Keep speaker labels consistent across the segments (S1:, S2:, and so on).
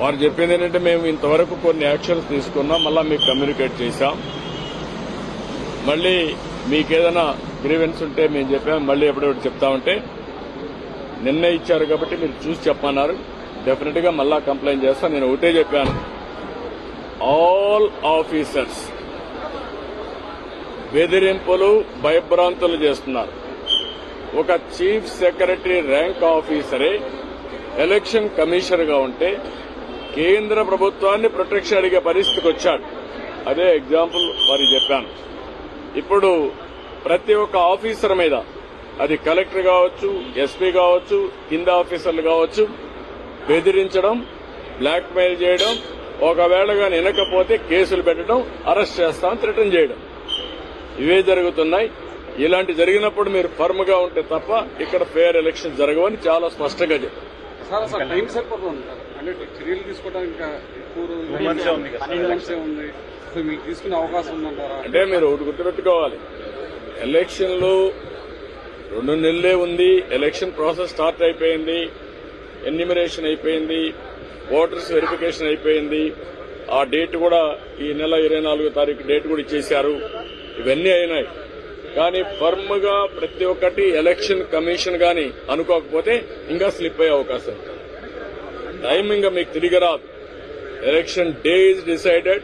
S1: వారు చెప్పింది ఏంటంటే మేము ఇంతవరకు కొన్ని యాక్షన్స్ తీసుకున్నాం మళ్ళా మీకు కమ్యూనికేట్ చేశాం. మళ్ళీ మీకు ఏదైనా గ్రీవెన్స్ ఉంటే మేము చెప్పాం మళ్ళీ ఎప్పుడెప్పుడు చెప్తామంటే నిన్న ఇచ్చారు కాబట్టి మీరు చూసి చెప్పన్నారు డెఫినెట్గా మళ్ళా కంప్లైంట్ చేస్తాను నేను ఒకటే చెప్పాను. ఆల్ ఆఫీసర్స్ బెదిరింపులు భయభ్రాంతులు చేస్తున్నారు. ఒక చీఫ్ సెక్రటరీ ర్యాంక్ ఆఫీసరే ఎలక్షన్ కమిషనర్గా ఉంటే కేంద్ర ప్రభుత్వాన్ని ప్రొటెక్షన్ అడిగే పరిస్థితికి వచ్చాడు. అదే ఎగ్జాంపుల్ వారి చెప్పాను. ఇప్పుడు ప్రతి ఒక్క ఆఫీసర్ మీద అది కలెక్టర్ కావచ్చు ఎస్పీ కావచ్చు కింద ఆఫీసర్లు కావచ్చు బెదిరించడం బ్లాక్ మెయిల్ చేయడం ఒకవేళ కానీ వినకపోతే కేసులు పెట్టడం అరెస్ట్ చేస్తాం రిటర్న్ చేయడం. ఇవే జరుగుతున్నాయి. ఇలాంటి జరిగినప్పుడు మీరు ఫర్మ్గా ఉంటే తప్ప ఇక్కడ ఫేర్ ఎలక్షన్ జరగవని చాలా స్పష్టంగా చెప్పారు.
S2: సార్ అసలు టైం సరిపోతుంది సార్ అంటే చర్యలు తీసుకోవడానికి ఇంకా ఎక్కువ రోజులు ఉంది. మీకు తీసుకునే అవకాశం ఉందంటారా?
S1: అంటే మీరు ఒకటి గుర్తుపెట్టుకోవాలి. ఎలక్షన్లు రెండు నెలలే ఉంది. ఎలక్షన్ ప్రాసెస్ స్టార్ట్ అయిపోయింది. ఎన్యూమరేషన్ అయిపోయింది. ఓటర్స్ వెరిఫికేషన్ అయిపోయింది. ఆ డేట్ కూడా ఈ నెల ఇరవై నాలుగో తారీఖు డేట్ కూడా ఇచ్చేశారు. ఇవన్నీ అయినాయి. కానీ ఫర్మ్గా ప్రతి ఒక్కటి ఎలక్షన్ కమిషన్ గాని అనుకోకపోతే ఇంకా స్లిప్ అయ్యే అవకాశం టైమింగ్ మీకు తిరిగి రాదు. Election day is decided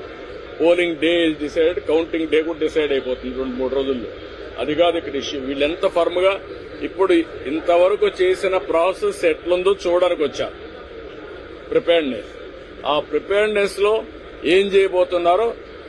S1: polling day is decided counting day కూడా డిసైడ్ అయిపోతుంది రెండు మూడు రోజుల్లో. అది కాదు ఇక్కడ ఇష్యూ. వీళ్ళెంత ఫర్మ్గా ఇప్పుడు ఇంతవరకు చేసిన ప్రాసెస్ ఎట్లుందో చూడడానికి వచ్చా? ప్రిపేర్డ్నెస్. ఆ ప్రిపేర్డ్నెస్లో ఏం చేయబోతున్నారో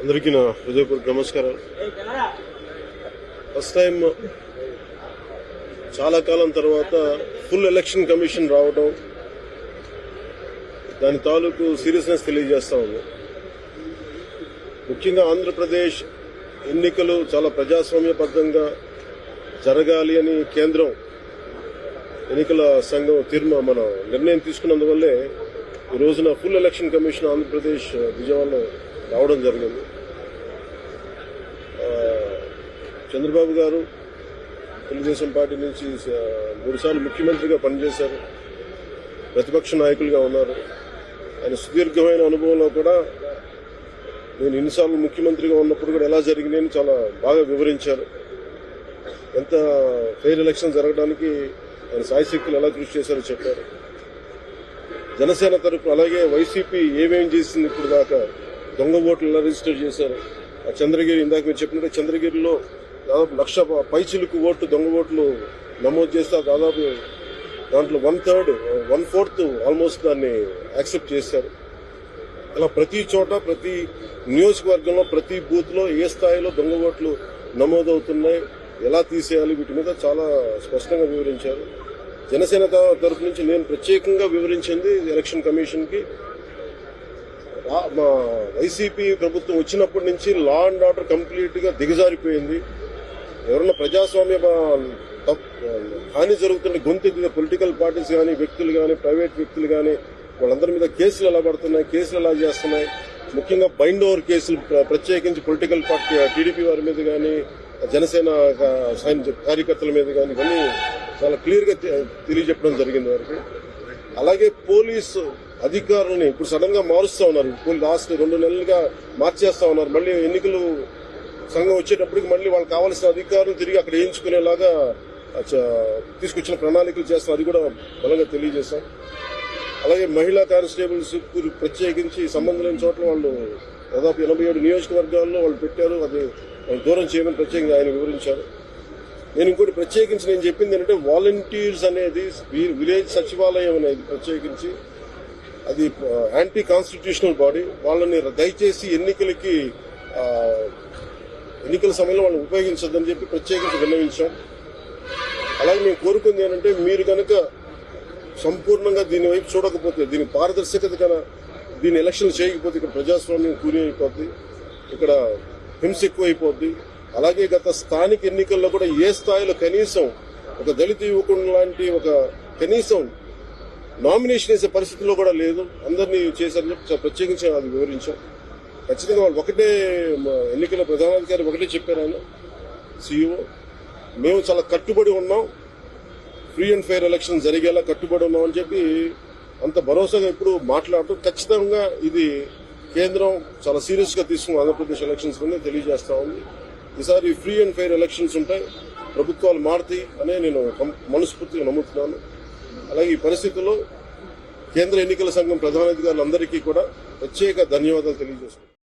S3: అందరికీ నా హృదయపూర్వక నమస్కారాలు. ఫస్ట్ టైం చాలా కాలం తర్వాత ఫుల్ ఎలక్షన్ కమిషన్ రావడం దాని తాలూకు సీరియస్నెస్ తెలియజేస్తా ఉంది ముఖ్యంగా ఆంధ్రప్రదేశ్ ఎన్నికలు చాలా ప్రజాస్వామ్యబద్ధంగా జరగాలి అని కేంద్రం ఎన్నికల సంఘం తీర్మా మన నిర్ణయం తీసుకున్నందువల్లే ఈ రోజున ఫుల్ ఎలక్షన్ కమిషన్ ఆంధ్రప్రదేశ్ విజయవాడలో రావడం జరిగింది. చంద్రబాబు గారు తెలుగుదేశం పార్టీ నుంచి మూడుసార్లు ముఖ్యమంత్రిగా పనిచేశారు. ప్రతిపక్ష నాయకులుగా ఉన్నారు. ఆయన సుదీర్ఘమైన అనుభవంలో కూడా నేను ఎన్నిసార్లు ముఖ్యమంత్రిగా ఉన్నప్పుడు కూడా ఎలా జరిగినాయని చాలా బాగా వివరించారు. ఎంత ఫెయిర్ ఎలక్షన్ జరగడానికి ఆయన సాయశక్తులు ఎలా కృషి చేశారో చెప్పారు. జనసేన తరఫు అలాగే వైసీపీ ఏమేం చేసింది ఇప్పుడు దాకా? దొంగ ఓట్లు ఎలా రిజిస్టర్ చేశారు? ఆ చంద్రగిరి ఇందాక మీరు చెప్పినట్టు చంద్రగిరిలో దాదాపు లక్ష పైచిలకు ఓట్లు దొంగ ఓట్లు నమోదు చేస్తే దాదాపు దాంట్లో one third one fourth almost దాన్ని యాక్సెప్ట్ చేశారు. అలా ప్రతి చోట ప్రతి నియోజకవర్గంలో ప్రతి బూత్లో ఏ స్థాయిలో దొంగ ఓట్లు నమోదవుతున్నాయి ఎలా తీసేయాలి వీటి మీద చాలా స్పష్టంగా వివరించారు. జనసేన తరఫు తరపు నుంచి నేను ప్రత్యేకంగా వివరించింది ఎలక్షన్ కమిషన్కి మా వైసీపీ ప్రభుత్వం వచ్చినప్పటి నుంచి లా అండ్ ఆర్డర్ కంప్లీట్గా దిగజారిపోయింది. ఎవరన్నా ప్రజాస్వామ్య హాని జరుగుతున్న గొంతు పొలిటికల్ పార్టీస్ కానీ వ్యక్తులు కానీ ప్రైవేట్ వ్యక్తులు కానీ వాళ్ళందరి మీద కేసులు ఎలా పడుతున్నాయి కేసులు ఎలా చేస్తున్నాయి? ముఖ్యంగా బైండ్ ఓవర్ కేసులు ప్రత్యేకించి పొలిటికల్ పార్టీ టీడీపీ వారి మీద కానీ జనసేన కార్యకర్తల మీద కానీ ఇవన్నీ చాలా క్లియర్గా తెలియజెప్పడం జరిగింది వారికి. అలాగే పోలీసు అధికారులని ఇప్పుడు సడన్గా మారుస్తా ఉన్నారు. లాస్ట్ రెండు నెలలుగా మార్చేస్తా ఉన్నారు. మళ్ళీ ఎన్నికలు సంఘం వచ్చేటప్పటికి మళ్ళీ వాళ్ళకి కావాల్సిన అధికారులు తిరిగి అక్కడ వేయించుకునేలాగా తీసుకొచ్చిన ప్రణాళికలు చేస్తాం అది కూడా బలంగా తెలియజేస్తాం అలాగే మహిళా కానిస్టేబుల్స్ ప్రత్యేకించి సంబంధం లేని చోట్ల వాళ్ళు దాదాపు ఎనభై ఏడు నియోజకవర్గాల్లో వాళ్ళు పెట్టారు. అది వాళ్ళు దూరం చేయమని ప్రత్యేకంగా ఆయన వివరించారు. నేను ఇంకోటి ప్రత్యేకించి నేను చెప్పింది ఏంటంటే వాలంటీర్స్ అనేది విలేజ్ సచివాలయం అనేది ప్రత్యేకించి అది యాంటీ కాన్స్టిట్యూషనల్ బాడీ వాళ్ళని దయచేసి ఎన్నికలకి ఎన్నికల సమయంలో వాళ్ళని ఉపయోగించొద్దని చెప్పి ప్రత్యేకించి విన్నవించాం. అలాగే మేము కోరుకుంది ఏంటంటే మీరు కనుక సంపూర్ణంగా దీని వైపు చూడకపోతే దీని పారదర్శకత కన దీని ఎలక్షన్ చేయకపోతే ఇక్కడ ప్రజాస్వామ్యం కూలి అయిపోద్ది ఇక్కడ హింస ఎక్కువ అయిపోద్ది అలాగే గత స్థానిక ఎన్నికల్లో కూడా ఏ స్థాయిలో కనీసం ఒక దళిత యువకుడు లాంటి ఒక కనీసం నామినేషన్ వేసే పరిస్థితిలో కూడా లేదు. అందరినీ చేశారని చెప్పి ప్రత్యేకించి అది వివరించాం. ఖచ్చితంగా వాళ్ళు ఒకటే ఎన్నికల ప్రధానాధికారి ఒకటే చెప్పారు ఆయన సీఈఓ మేము చాలా కట్టుబడి ఉన్నాం. ఫ్రీ అండ్ ఫెయిర్ ఎలక్షన్ జరిగేలా కట్టుబడి ఉన్నామని చెప్పి అంత భరోసాగా ఇప్పుడు మాట్లాడటం ఖచ్చితంగా ఇది కేంద్రం చాలా సీరియస్గా తీసుకుని ఆంధ్రప్రదేశ్ ఎలక్షన్స్ మీద తెలియజేస్తా ఉంది. ఈసారి ఫ్రీ అండ్ ఫెయిర్ ఎలక్షన్స్ ఉంటాయి. ప్రభుత్వాలు మారుతాయి అనే నేను మనస్ఫూర్తిగా నమ్ముతున్నాను. అలాగే ఈ పరిస్థితుల్లో కేంద్ర ఎన్నికల సంఘం ప్రధానాధికారులందరికీ కూడా ప్రత్యేక ధన్యవాదాలు తెలియజేస్తున్నాను.